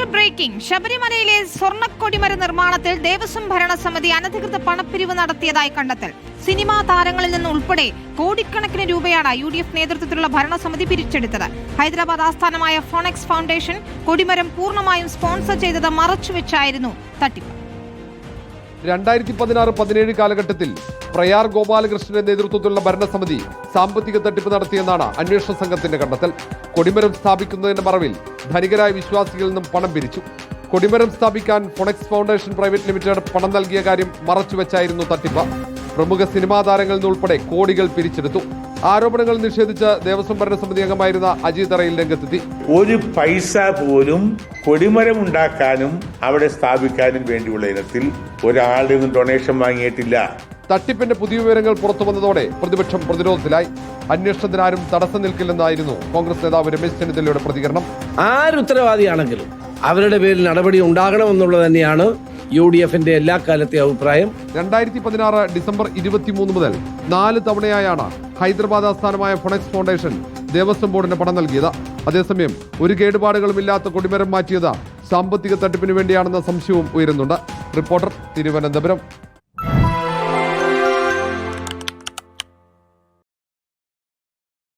മറ്റൊരു ബ്രേക്കിംഗ് ശബരിമലയിലെ സ്വർണക്കൊടിമര നിർമ്മാണത്തിൽ ദേവസ്വം ഭരണസമിതി അനധികൃത പണപ്പിരിവ് നടത്തിയതായി കണ്ടെത്തൽ. സിനിമാ താരങ്ങളിൽ നിന്ന് ഉൾപ്പെടെ കോടിക്കണക്കിന് രൂപയാണ് യു ഡി എഫ് നേതൃത്വത്തിലുള്ള ഭരണസമിതി പിരിച്ചെടുത്തത്. ഹൈദരാബാദ് ആസ്ഥാനമായ ഫോണക്സ് ഫൗണ്ടേഷൻ കൊടിമരം പൂർണമായും സ്പോൺസർ ചെയ്തത് മറച്ചുവെച്ചായിരുന്നു തട്ടിപ്പ്. രണ്ടായിരത്തി പതിനാറ് പതിനേഴ് കാലഘട്ടത്തിൽ പ്രയാർ ഗോപാലകൃഷ്ണന്റെ നേതൃത്വത്തിലുള്ള ഭരണസമിതി സാമ്പത്തിക തട്ടിപ്പ് നടത്തിയെന്നാണ് അന്വേഷണ സംഘത്തിന്റെ കണ്ടെത്തൽ. കൊടിമരം സ്ഥാപിക്കുന്നതിന്റെ മറവിൽ ധനികരായ വിശ്വാസികളിൽ നിന്നും പണം പിരിച്ചു. കൊടിമരം സ്ഥാപിക്കാൻ ഫൊണക്സ് ഫൗണ്ടേഷൻ പ്രൈവറ്റ് ലിമിറ്റഡ് പണം നൽകിയ കാര്യം മറച്ചുവെച്ചായിരുന്നു തട്ടിപ്പ്. പ്രമുഖ സിനിമാ താരങ്ങളിൽ നിന്നുൾപ്പെടെ കോടികൾ പിരിച്ചെടുത്തു. ആരോപണങ്ങൾ നിഷേധിച്ച ദേവസ്വം ഭരണസമിതി അംഗമായിരുന്ന അജിത് അറയിൽ രംഗത്തെത്തി. ഒരു പൈസ പോലും കൊടിമരം ഉണ്ടാക്കാനും അവിടെ സ്ഥാപിക്കാനും വേണ്ടിയുള്ള ഇനത്തിൽ ഒരാളുടെ ഒന്നും ഡൊണേഷൻ വാങ്ങിയിട്ടില്ല. തട്ടിപ്പിന്റെ പുതിയ വിവരങ്ങൾ പുറത്തു വന്നതോടെ പ്രതിപക്ഷം പ്രതിരോധത്തിലായി. അന്വേഷണത്തിന് ആരും തടസ്സം നിൽക്കില്ലെന്നായിരുന്നു കോൺഗ്രസ് നേതാവ് രമേശ് ചെന്നിത്തലയുടെ പ്രതികരണം. ആരുത്തരവാദിയാണെങ്കിലും അവരുടെ പേരിൽ നടപടി ഉണ്ടാകണമെന്നുള്ളത് തന്നെയാണ് യു ഡി എഫിന്റെ എല്ലാ കാലത്തെ അഭിപ്രായം. രണ്ടായിരത്തി പതിനാറ് ഡിസംബർ ഇരുപത്തിമൂന്ന് മുതൽ നാല് തവണയായാണ് ഹൈദരാബാദ് ആസ്ഥാനമായ ഫൊണക്സ് ഫൗണ്ടേഷൻ ദേവസ്വം ബോർഡിന് പണം നൽകിയത്. അതേസമയം ഒരു കേടുപാടുകളും ഇല്ലാത്ത കൊടിമരം മാറ്റിയത് സാമ്പത്തിക തട്ടിപ്പിന് വേണ്ടിയാണെന്ന സംശയവും ഉയരുന്നുണ്ട്. റിപ്പോർട്ടർ തിരുവനന്തപുരം.